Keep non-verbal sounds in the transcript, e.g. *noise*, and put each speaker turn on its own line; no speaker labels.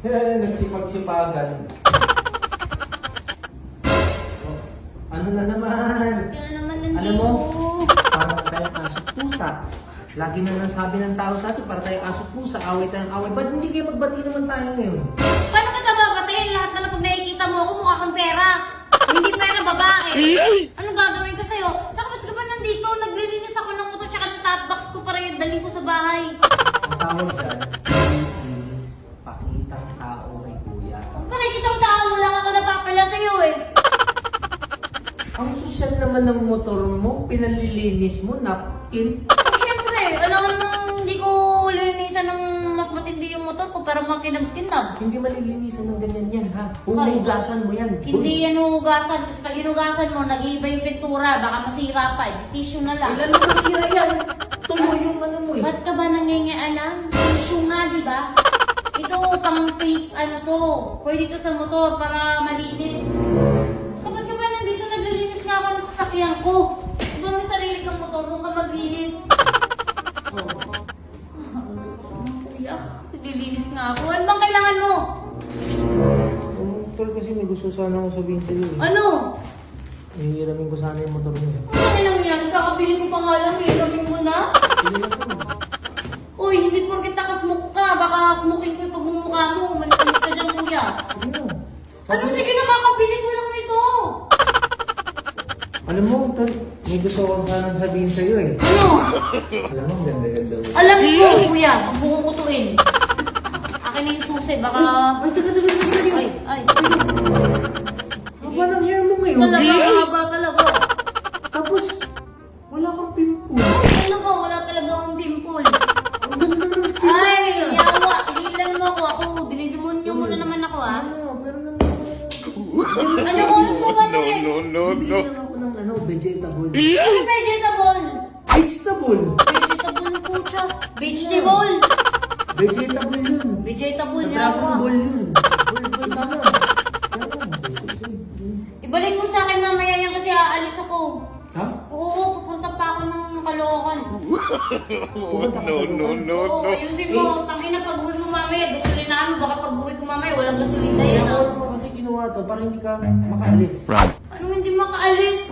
magsipagan. Oh, ano na naman?
Kaya naman nandito.
Alam mo, parang tayong aso pusa. Lagi na lang sabi ng tao sa atin, para tayong aso pusa, away tayong away. Ba't hindi kayo magbati naman tayo ngayon?
Paano kita babatayin? Lahat na lang pag nakikita mo ako, mukha kang pera. Hindi pera, babae. Anong gagawin ko sa'yo? Tsaka ba't ka ba nandito? Naglilinis ako ng motor tsaka ng top box ko para yung dalhin ko sa bahay.
Ang tawag dyan,
eh.
Ang sosyal naman ng motor mo, pinalilinis mo, napkin.
Syempre, alam mo hindi ko linisan ng mas matindi yung motor ko pero makinag-kinag.
Hindi malilinisan ng ganyan yan, ha? Humugasan mo yan.
Hindi yan hugasan. Kasi pag hinugasan mo, nag-iiba yung pintura. Baka masira pa. eh. Tissue na lang.
Ilan na sira yan?
Face, ano to. Pwede to sa motor para malinis. Kapag ka ba nandito, naglilinis nga ako ng sasakyan ko. Di ba may sarili kang motor, doon ka maglinis. Oh. Kuya, naglilinis nga ako. Ano bang kailangan mo?
Tol kasi may gusto sana akong sabihin sa'yo eh.
Ano?
Hihiramin ko sana yung motor mo. eh.
Ano lang yan? Kakabili ko pa nga lang, hiramin mo na.
Sige na po.
Uy, hindi porket nakasmoke ka. Baka smoking ko yung pagmumukha mo. Manis ka kuya.
Sige na.
Ano nakakabili ko lang nito.
Alam mo, tol, may gusto ko sana sabihin sa'yo eh.
Ano?
Alam mo, ganda-ganda mo.
Alam ko, kuya. Mo kong kutuin. Akin na yung susi. Baka...
Ay, taga, taga, taga, taga.
Ay, ay.
Haba ng hair mo ngayon.
Talaga, haba talaga.
Tapos, wala kang pimple.
Talaga, wala talaga akong pimple.
Ang ganda ng skin.
Ay, yawa. Tinigilan mo ako. Ako, Ano oras mo ba no,
no, no,
Bibili lang ako ng ano, vegetable.
Ano vegetable?
Vegetable!
Vegetable po siya. Vegetable.
Vegetable yun.
Vegetable niya
Dragon
ako.
Ball yun. Ball, ball, tama. Tama.
Ibalik mo sa akin mamaya yan kasi aalis ako.
Ha?
Oo, pupunta pa ako ng Caloocan.
Ka *laughs*
no, no, no,
Oo,
no.
ayusin mo. Tangina pag uwi mo mamaya, gasolina ano, baka pag uwi ko mamaya, walang gasolina yan ah.
Ginawa to para hindi ka makaalis.
Ano hindi makaalis?